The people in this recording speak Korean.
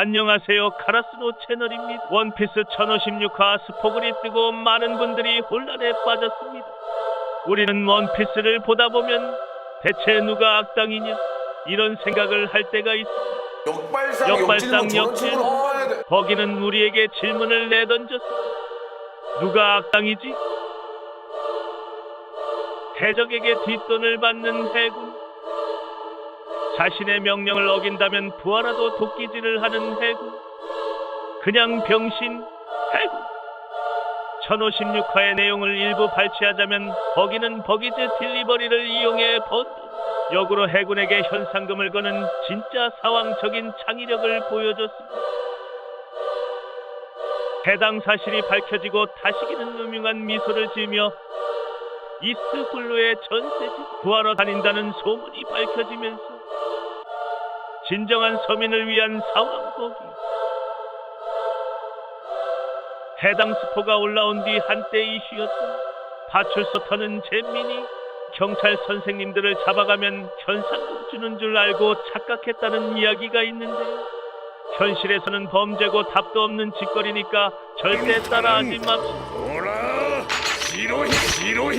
안녕하세요 카라스노 채널입니다. 원피스 1056화 스포글이 뜨고 많은 분들이 혼란에 빠졌습니다. 우리는 원피스를 보다 보면 대체 누가 악당이냐 이런 생각을 할 때가 있습니다. 역발상 역발상, 역질. 거기는 우리에게 질문을 내던졌습니다. 누가 악당이지? 해적에게 뒷돈을 받는 해군. 자신의 명령을 어긴다면 부하라도 도끼질을 하는 해군. 그냥 병신 해군. 1056화의 내용을 일부 발췌하자면 버기는 버기즈 딜리버리를 이용해 번 역으로 해군에게 현상금을 거는 진짜 사왕적인 창의력을 보여줬습니다. 해당 사실이 밝혀지고 다시기는 음흉한 미소를 지으며 이스트 블루의 전세지 구하러 다닌다는 소문이 밝혀지면서 진정한 서민을 위한 사왕복이 해당 스포가 올라온 뒤 한때 이슈였던 파출소 터는 잼민이 경찰 선생님들을 잡아가면 현상금 주는 줄 알고 착각했다는 이야기가 있는데요. 현실에서는 범죄고 답도 없는 짓거리니까 절대 따라하지 맙시다. 오라! 지로히 지로히